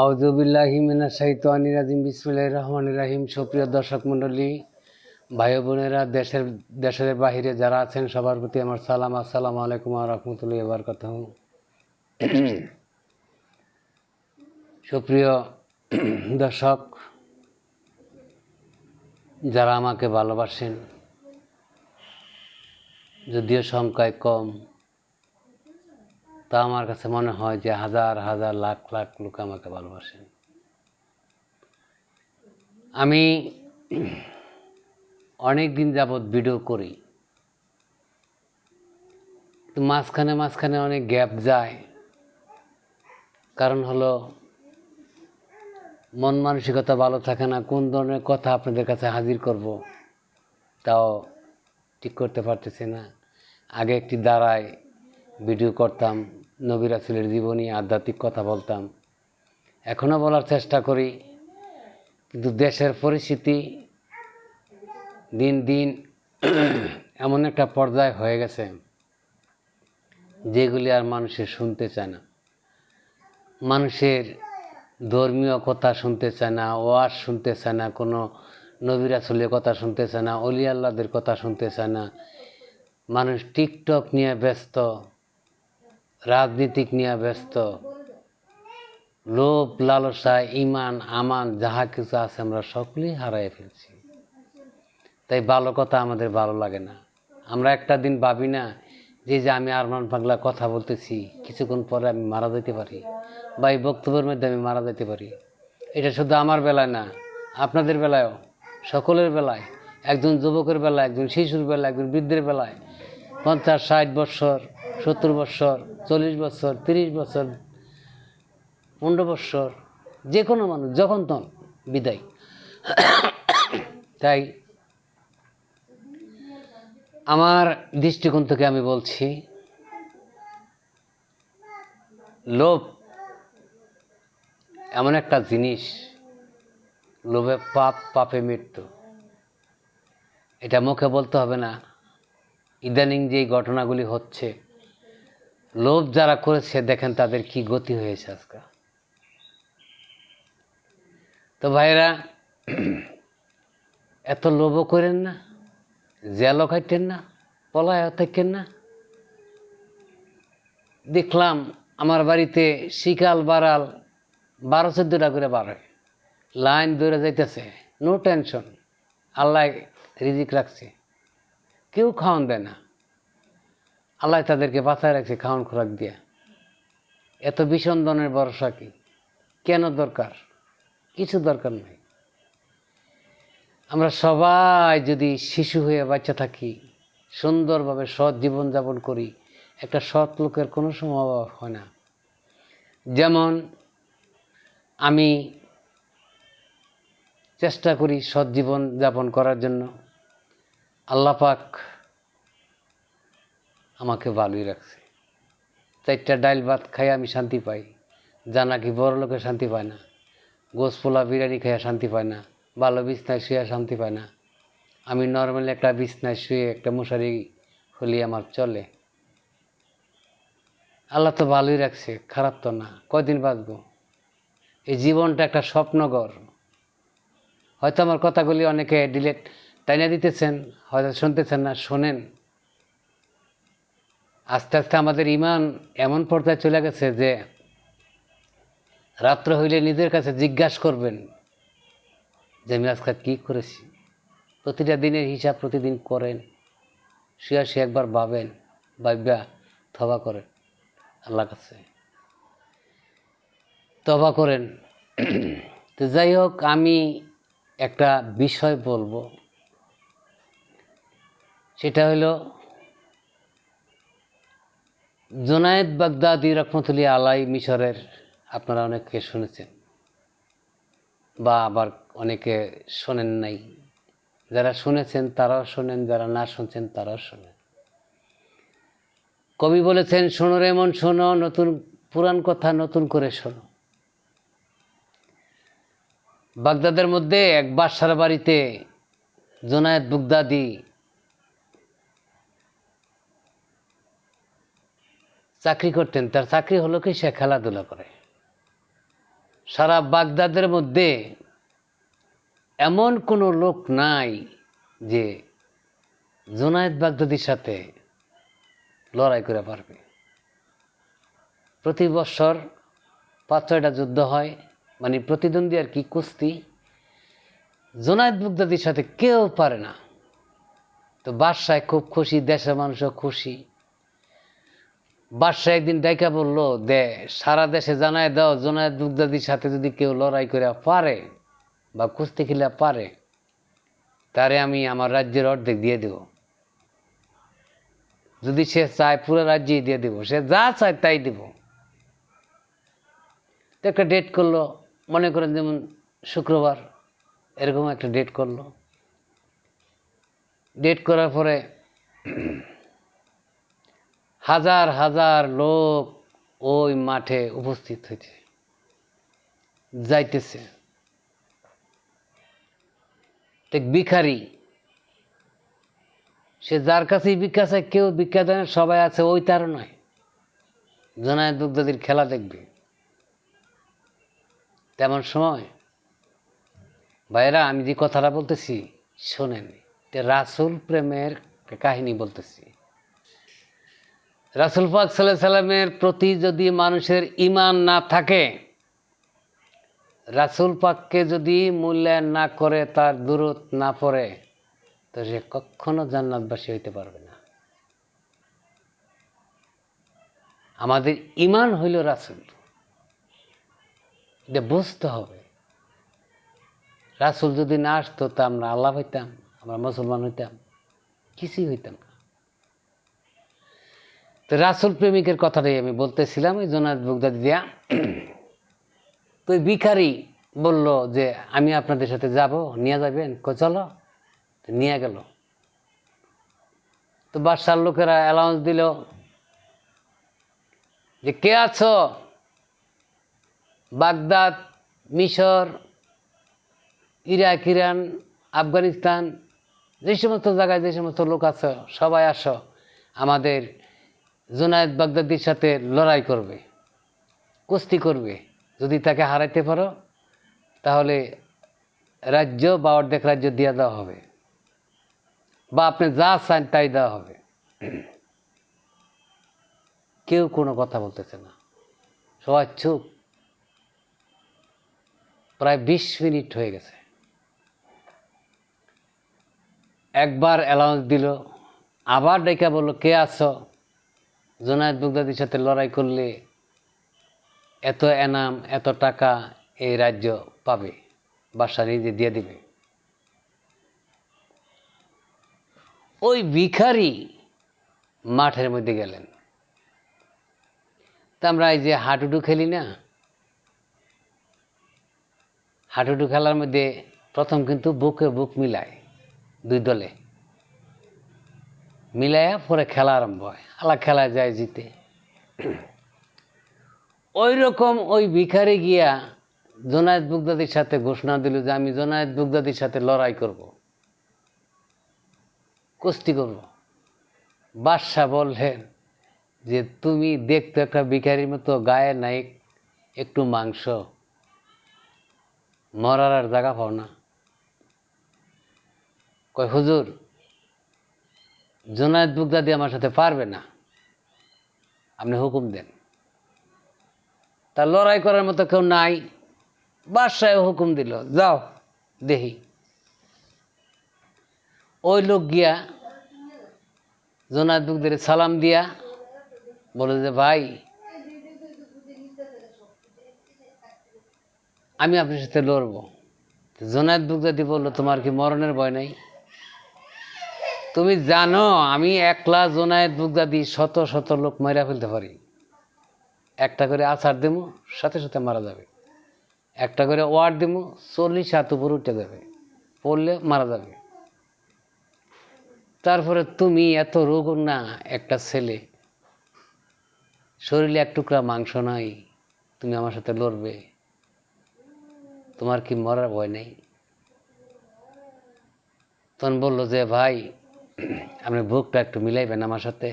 আউজুবিল্লাহি সাহিত্য শাহিতানি রাজিম। বিসমুল্লাহ রহমান রাহিম। সুপ্রিয় দর্শক মণ্ডলী, ভাই বোনেরা, দেশের দেশের বাহিরে যারা আছেন, সবার প্রতি আমার সালাম। আসসালামু আলাইকুম রহমতুল্লাহ এবার কথা সুপ্রিয় দর্শক, যারা আমাকে ভালোবাসেন, যদিও সংখ্যায় কম তা আমার কাছে মনে হয় যে হাজার হাজার, লাখ লাখ লোক আমাকে ভালোবাসেন আমি অনেক দিন যাবৎ ভিডিও করি। তো মাঝখানে মাঝখানে অনেক গ্যাপ যায়। কারণ হলো, মন মানসিকতা ভালো থাকে না, কোন ধরনের কথা আপনাদের কাছে হাজির করব তাও ঠিক করতে পারতেছি না। আগে একটি দাঁড়ায় ভিডিও করতাম নবী রাসুলের জীবনী, আধ্যাত্মিক কথা বলতাম। এখনও বলার চেষ্টা করি, কিন্তু দেশের পরিস্থিতি দিন দিন এমন একটা পর্যায় হয়ে গেছে, যেগুলি আর মানুষের শুনতে চায় না। মানুষের ধর্মীয় কথা শুনতে চায় না, ওয়াজ শুনতে চায় না, কোনো নবিরাসুলের কথা শুনতে চায় না অলি আল্লাদের কথা শুনতে চায় না। মানুষ টিকটক নিয়ে ব্যস্ত রাজনীতিক নিয়ে ব্যস্ত। লোভ, লালসা ইমান আমান, যাহা কিছু আছে আমরা সকলেই হারাই ফেলছি। তাই ভালো কথা আমাদের ভালো লাগে না। আমরা একটা দিন ভাবি না, যে যে আমি আরমান পাগলা কথা বলতেছি, কিছুক্ষণ পরে আমি মারা যেতে পারি বা এই বক্তব্যের মধ্যে আমি মারা যেতে পারি। এটা শুধু আমার বেলায় না, আপনাদের বেলায়ও, সকলের বেলায়, একজন যুবকের বেলায়, একজন শিশুর বেলায়, একজন বৃদ্ধের বেলায়, পঞ্চাশ, ষাট বৎসর সত্তর বৎসর, চল্লিশ বৎসর, তিরিশ বছর পনেরো বৎসর যে কোনো মানুষ, যখন তখন বিদায়। তাই আমার দৃষ্টিকোণ থেকে আমি বলছি, লোভ এমন একটা জিনিস, লোভে পাপ, পাপে মৃত্যু। এটা মুখে বলতে হবে না। ইদানিং যেই ঘটনাগুলি হচ্ছে লোভ যারা করেছে, দেখেন তাদের কি গতি হয়েছে আজকে। তো ভাইরা এত লোভও করেন না, জেলও খাইতেন না পলায় থাকেন না। দেখলাম আমার বাড়িতে শিকাল বাড়াল বারো চোদ্দোটা করে বাড়ে লাইন দৌড়ে যাইতেছে নো টেনশন আল্লাহ রিজিক রাখছে। কেউ খাওয়ান দেয় না। আল্লাহ তাদেরকে বাঁচায় রাখছে খাওয়ান খোরাক দিয়ে। এত বিসন্দনের ভরসা কি? কেন দরকার? কিছু দরকার নেই। আমরা সবাই যদি শিশু হয়ে বাচ্চা থাকি, সুন্দরভাবে সৎ জীবনযাপন করি, একটা সৎ লোকের কোনো সময় অভাব হয় না। যেমন আমি চেষ্টা করি সৎ জীবন যাপন করার জন্য। আল্লাহ পাক আমাকে ভালোই রাখছে। চারটা ডাইল ভাত খাই আমি শান্তি পাই। যা নাকি বড় লোকে শান্তি পায় না। গোস পোলা বিরিয়ানি খাইয়া শান্তি পায় না। ভালো বিছনায় শুয়ে শান্তি পায় না। আমি নর্মালি একটা বিছনায় শুয়ে একটা মশারি হলি আমার চলে। আল্লাহ তো ভালোই রাখছে, খারাপ তো না। কয়দিন বাঁচবো? এই জীবনটা একটা স্বপ্নগর হয়তো আমার কথাগুলি অনেকে ডিলেট টাইনা দিতেছেন, হয়তো শুনতেছেন না, শোনেন। আস্তে আস্তে আমাদের ইমান এমন পর্যায়ে চলে গেছে যে রাত্র হইলে নিজের কাছে জিজ্ঞাসা করবেন যে, আমি আজকে কী করেছি? প্রতিটা দিনের হিসাব প্রতিদিন করেন, শুয়ে শুয়ে একবার ভাবেন ভাববা থবা করেন আল্লাহ কাছে তবা করেন। তো যাই হোক, আমি একটা বিষয় বলব। সেটা হলো জোনায়েদ বাগদাদি রহমতুল্লাহ আলাই মিশরের আপনারা অনেকে শুনেছেন বা আবার অনেকে শোনেন নাই। যারা শুনেছেন, তারাও শোনেন, যারা না শুনছেন, তারাও শোনেন। কবি বলেছেন, শোনো রে মন, শোনো, নতুন পুরাণ কথা নতুন করে শোনো। বাগদাদের মধ্যে এক বাসার বাড়িতে জোনায়েদ বুগদাদি চাকরি করতেন, তার চাকরি হলো কি সে খেলাধুলা করে। সারা বাগদাদের মধ্যে এমন কোনো লোক নাই যে জোনায়েদ বাগদাদির সাথে লড়াই করে পারবে। প্রতি বছর পাঁচ ছয়টা যুদ্ধ হয় মানে প্রতিদ্বন্দ্বী আর কি কুস্তি। জোনায়েদ বাগদাদির সাথে কেউ পারে না। তো বাদশায় খুব খুশি, দেশের মানুষও খুশি। বাদশাহ একদিন ডাইকা বলল, দে, সারা দেশে জানায় দাও, জোনায়েদ বাগদাদির সাথে যদি কেউ লড়াই করে পারে বা কুস্তি খেলে পারে, তারে আমি আমার রাজ্যের অর্ধেক দিয়ে দেব। যদি সে চায়, পুরো রাজ্যেই দিয়ে দেব। সে যা চায়, তাই দেব। তো একটা ডেট করল, মনে করেন যেমন শুক্রবার, এরকম একটা ডেট করল। ডেট করার পরে হাজার হাজার লোক ওই মাঠে উপস্থিত হয়েছে যাইতেছে। ভিখারি, সে যার কাছেই ভিক্ষা চায়, কেউ ভিক্ষা দেয় সবাই আছে ওই তারও নয়। জনায় দুগ্ধাদির খেলা দেখবে। তেমন সময় ভাইরা আমি যে কথাটা বলতেছি, শোনেন রাসুল প্রেমের কাহিনী বলতেছি। রাসুল পাক সাল্লাহ সাল্লামের প্রতি যদি মানুষের ইমান না থাকে, রাসুল পাককে যদি মূল্যায়ন না করে, তার দূরত না পড়ে, তো সে কখনো জান্নাতবাসী হইতে পারবে না। আমাদের ইমান হইল রাসুল। এটা বুঝতে হবে। রাসুল যদি না আসতো, তা আমরা আল্লাহ হইতাম, আমরা মুসলমান হইতাম, কিছুই হইতাম না। তো রাসুল প্রেমিকের কথাটাই আমি বলতেছিলাম ওই জোনাদ বুগদাদি দিয়া। তো ভিখারি বলল যে, আমি আপনাদের সাথে যাব, নিয়ে যাবেন? কো চলো। নিয়ে গেল। তো বাদশার লোকেরা অ্যালাউন্স দিল। যে, কে আছো? বাগদাদ, মিশর, ইরাক, ইরান, আফগানিস্তান, যে সমস্ত জায়গায় যে সমস্ত লোক আছে, সবাই আসো। আমাদের জোনায়েদ বাগদাদির সাথে লড়াই করবে, কুস্তি করবে। যদি তাকে হারাইতে পারো, তাহলে রাজ্য বা অর্ধেক রাজ্য দিয়ে দেওয়া হবে। বা আপনি যা চান তাই দেওয়া হবে। কেউ কোনো কথা বলতেছে না। সবাই চুপ। প্রায় বিশ মিনিট হয়ে গেছে। একবার অ্যালাউন্স দিল, আবার ডেকে বলল, কে আছো? জোনায়েদ বুগদাদির সাথে লড়াই করলে এত এনাম, এত টাকা এই রাজ্য পাবে বাসা নিজে দিয়ে দিবে। ওই ভিখারি মাঠের মধ্যে গেলেন। তা আমরা এই যে হাডুডু খেলি না হাডুডু খেলার মধ্যে প্রথম কিন্তু বুকে বুক মিলায় দুই দলে। মিলাইয়া পরে খেলা আরম্ভ হয়। আলা খেলা যায় জিতে। ওই রকম ওই ভিখারি গিয়া জোনায়েদ বুগদাদির সাথে ঘোষণা দিল যে আমি জোনায়েদ বুগদাদির সাথে লড়াই করব। কুস্তি করব। বাদশাহ বললেন যে, তুমি দেখতো একটা ভিখারির মতো গায়ে নাই, একটু মাংস। মরার আর জায়গা পাও না। কয়, হুজুর জোনায়েদ বুগদাদি আমার সাথে পারবে না। আপনি হুকুম দেন। তা লড়াই করার মতো কেউ নাই। বাদশাহ হুকুম দিল, যাও দেখি ওই লোক গিয়া জোনায়েদ বুগদের সালাম দিয়া বলে যে, ভাই, আমি আপনার সাথে লড়বো। জোনায়েদ বুগদাদি বলল, তোমার কি মরণের ভয় নাই? তুমি জানো, আমি একলা জোনায়েদ বুগদাদি শত শত লোক মারা ফেলতে পারি। একটা করে আছাড় দেবো সাথে সাথে মারা যাবে। একটা করে ওয়ার্ড দেবো চল্লিশ হাত উপর উঠে যাবে, পড়লে মারা যাবে। তারপরে তুমি এত রোগ না, একটা ছেলে। শরীরে এক টুকরা মাংস নাই, তুমি আমার সাথে লড়বে। তোমার কি মরার ভয় নেই? তখন বলল যে, ভাই আপনি বুকটা একটু মিলাইবেন আমার সাথে।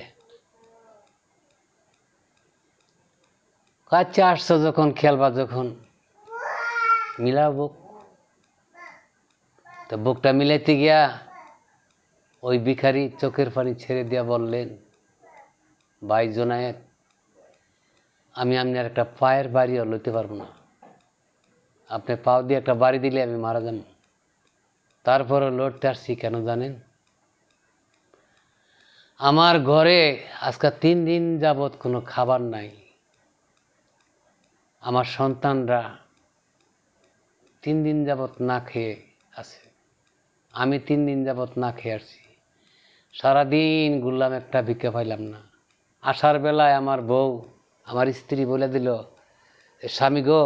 কাছে আসছো যখন, খেলবা যখন। মিলাও বুক। তো বুকটা মিলাইতে গিয়া ওই ভিখারি চোখের পানি ছেড়ে দিয়া বললেন, ভাই জোনায়েত আমি আপনার একটা পায়ের বাড়িও লইতে পারব না। আপনি পাও দিয়ে একটা বাড়ি দিলে আমি মারা যাব। তারপরও লড়তে আসছি কেন জানেন? আমার ঘরে আজকে তিন দিন যাবৎ কোনো খাবার নাই। আমার সন্তানরা তিন দিন যাবৎ না খেয়ে আছে। আমি তিন দিন যাবৎ না খেয়ে আসছি। সারাদিন ঘুরলাম একটা, ভিক্ষা পাইলাম না। আসার বেলায় আমার বউ আমার স্ত্রী বলে দিল স্বামী গো,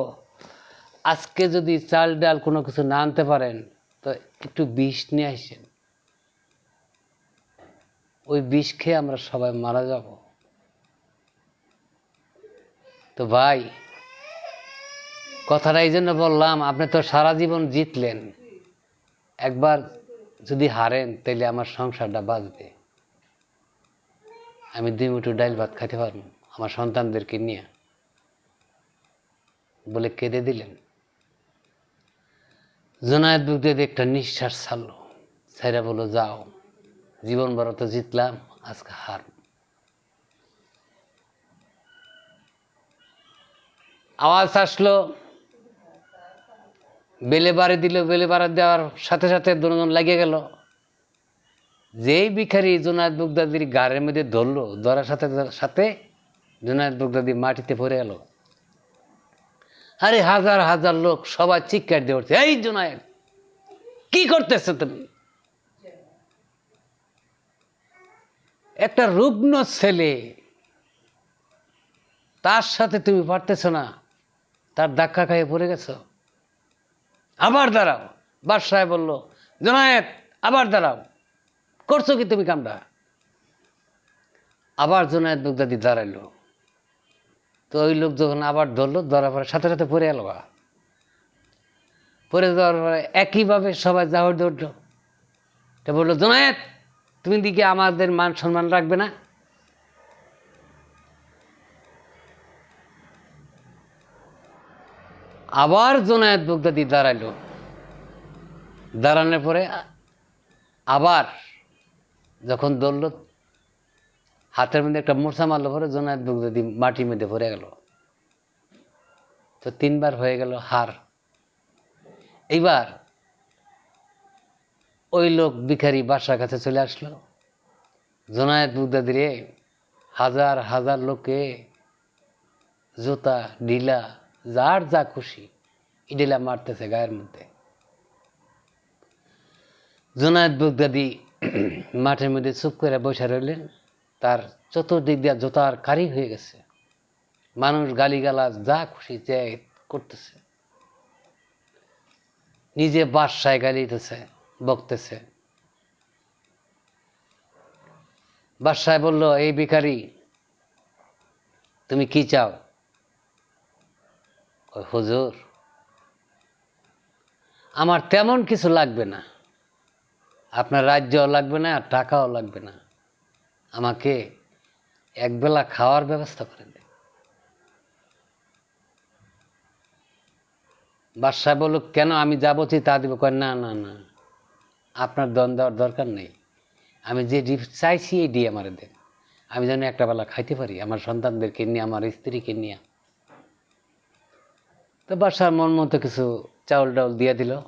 আজকে যদি চাল ডাল কোনো কিছু না আনতে পারেন, তো একটু বিষ নিয়ে আসেন। ওই বিষ খেয়ে আমরা সবাই মারা যাব। তো ভাই, কথাটা এই জন্য বললাম, আপনি তো সারা জীবন জিতলেন। একবার যদি হারেন তাহলে আমার সংসারটা বাঁচবে। আমি দুই মুঠো ডাইল ভাত খাইতে পারব, আমার সন্তানদেরকে নিয়ে। বলে কেঁদে দিলেন। জোনায়েত বুক দিয়ে একটা নিঃশ্বাস ছাড়লো সাইরা বলো যাও। জীবন বড় জিতলাম, আজকে হার। আওয়াজ আসলো বেলে বাড়ি দিল বেলে বাড়ি দেওয়ার সাথে সাথে দুজন লাগিয়ে গেল। যেই ভিখারি জোনায়দ বুগদাদির গাড়ির মধ্যে ধরলো, ধরার সাথে সাথে জোনায়দ বুগদাদি মাটিতে পড়ে গেল। আরে হাজার হাজার লোক সবাই চিৎকার দিয়ে উঠছে, এই জোনায়েদ, কি করতেছো তুমি? একটা রুগ্ন ছেলে, তার সাথে তুমি পারতেছ না, তার ধাক্কা খাইয়ে পড়ে গেছো। আবার দাঁড়াও, বাদশাহ বলল জনায়েত আবার দাঁড়াও, করছ কি তুমি কামটা? আবার জনায়েত বুগদাদি দাঁড়াইলো। তো ওই লোক যখন আবার ধরলো, ধরার পরে সাথে সাথে পরে এলো পরে যাওয়ার পরে একইভাবে সবাই দৌড়লো তো বলল জনায়েত তুমি দিকে আমাদের মান সম্মান রাখবে না? আবার জোনায়েত বুগদাদি দাঁড়াইলো। দাঁড়ানোর পরে আবার যখন দৌড়লো হাতের মধ্যে একটা মোর্চা মারলো, পরে জোনায়েত বুগদাদি মাটির মধ্যে পড়ে গেল। তো তিনবার হয়ে গেল হার। এইবার ওই লোক ভিখারি বাসার কাছে চলে আসলো। জোনায়েত বুগদাদি রে হাজার হাজার লোকে জুতা, ঢিলা, যার যা খুশি ইডিলা মারতেছে গায়ের মধ্যে। জোনায়েত বুগদাদি মাঠের মধ্যে চুপ করে বসে রইলেন। তার চতুর্দিক দিয়ে জোতার কারি হয়ে গেছে। মানুষ গালিগালাজ যা খুশি যে করতেছে। নিজে বাসায় গালিতেছে বকতেছে। বাদশাহ বলল, এই ভিখারি, তুমি কি চাও? হুজুর, আমার তেমন কিছু লাগবে না। আপনার রাজ্যও লাগবে না, আর টাকাও লাগবে না। আমাকে একবেলা খাওয়ার ব্যবস্থা করে দেন। বাদশাহ বলল, কেন আমি যা বলছি তা দিব? কয়, না না না আপনার দন দেওয়ার দরকার নেই। আমি যে ডিপ চাইছি এই ডি আমার দেন। আমি যেন একটা বেলা খাইতে পারি, আমার সন্তানদেরকে নিয়ে, আমার স্ত্রীকে নিয়ে। তো বাসার মন মতো কিছু চাউল ডাউল দিয়ে দিল।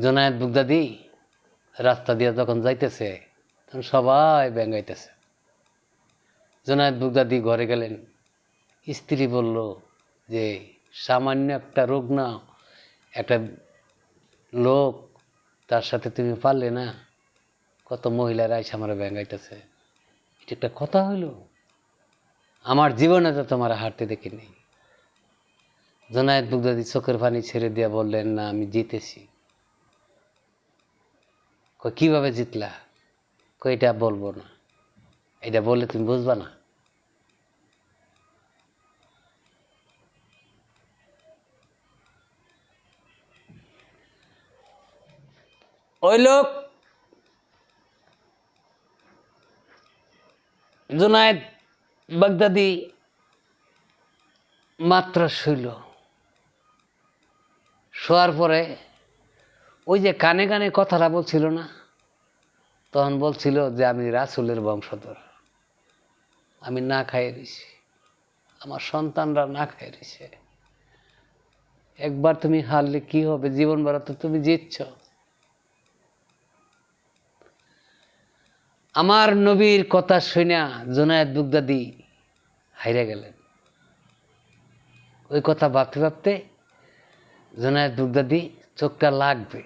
জোনায়েত বুগদাদি রাস্তা দিয়ে যখন যাইতেছে, তখন সবাই ব্যাঙ্গাইতেছে। জোনায়েত বুগদাদি ঘরে গেলেন। স্ত্রী বলল যে, সামান্য একটা রোগ না, একটা লোক তার সাথে তুমি পারলে না, কত মহিলারা এসে আমার ব্যাঙ্গাইতেছে এটা একটা কথা হইল। আমার জীবনে তো তোমার হাঁটতে দেখিনি। জোনায়েত বুগদাদি চোখের পানি ছেড়ে দিয়ে বললেন, না, আমি জিতেছি। কীভাবে জিতলা? কই এটা বলব না। এটা বললে তুমি বুঝবা না। ওই লোক। জুনায়েদ বাগদাদি মাত্র শুইল। শোয়ার পরে ওই যে কানে কানে কথাটা বলছিল না, তখন বলছিল যে আমি রাসুলের বংশধর। আমি না খাইয়ে দিছি আমার সন্তানরা না খাইয়ে দিছে একবার তুমি হারলে কি হবে? জীবন ভরা তো তুমি জিতছ। আমার নবীর কথা শুনা জোনায়েদ বুগদাদি হাইরে গেলেন। ওই কথা ভাবতে ভাবতে জোনায়েদ বুগদাদি চোখটা লাগবে।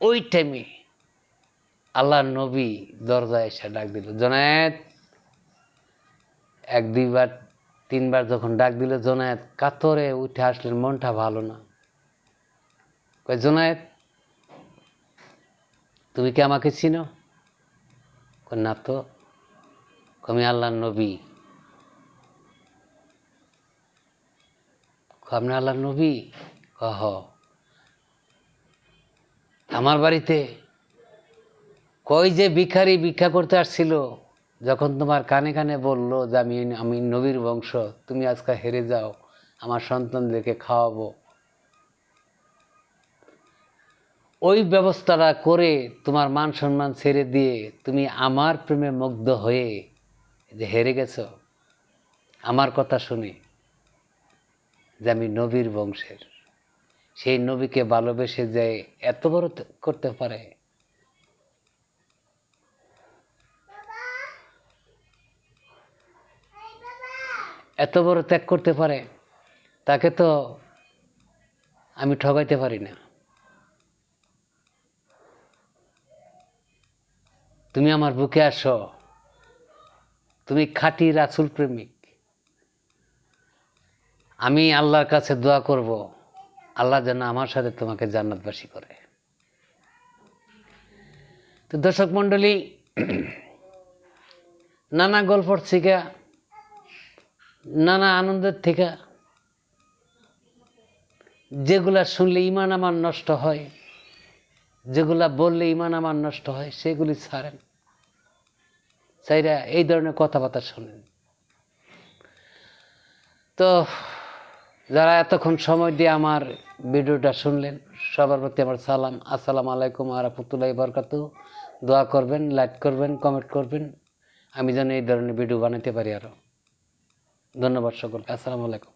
ওই টাইমে আল্লাহ নবী দরজায় এসে ডাক দিল, জোনায়েদ! এক দুইবার তিনবার যখন ডাক দিল, জোনায়েদ কাতরে উঠে আসলেন, মনটা ভালো না। কয়, জোনায়েদ তুমি কি আমাকে চিনো? না তো কমি আল্লাহ নবী। আপনি আল্লাহ নবী? কহ। আমার বাড়িতে কই যে ভিখারি ভিক্ষা করতে আসছিল, যখন তোমার কানে কানে বলল যে আমি আমি নবীর বংশ, তুমি আজকে হেরে যাও, আমার সন্তানদেরকে খাওয়াবো। ওই ব্যবস্থাটা করে তোমার মান সম্মান ছেড়ে দিয়ে তুমি আমার প্রেমে মুগ্ধ হয়ে যে হেরে গেছ, আমার কথা শুনে যে আমি নবীর বংশের। সেই নবীকে ভালোবেসে যে এত বড় করতে পারে। এত বড় ত্যাগ করতে পারে, তাকে তো আমি ঠগাইতে পারি না। তুমি আমার বুকে আসো। তুমি খাঁটি রাসুল প্রেমিক। আমি আল্লাহর কাছে দোয়া করব। আল্লাহ যেন আমার সাথে তোমাকে জান্নাতবাসী করে। তো দর্শক মণ্ডলী, নানা গল্পর থেকে, নানা আনন্দের থেকে, যেগুলা শুনলে ইমান আমার নষ্ট হয় যেগুলা বললে ইমান আমার নষ্ট হয়, সেগুলি ছাড়েন। চাইরা এই ধরনের কথাবার্তা শোনেন। তো, যারা এতক্ষণ সময় দিয়ে আমার ভিডিওটা শুনলেন, সবার প্রতি আমার সালাম। আসসালামু আলাইকুম আরহামতুল্লাহ বরকাতু। দোয়া করবেন, লাইক করবেন, কমেন্ট করবেন। আমি যেন এই ধরনের ভিডিও বানাতে পারি আরও ধন্যবাদ সকলকে। আসসালামু আলাইকুম।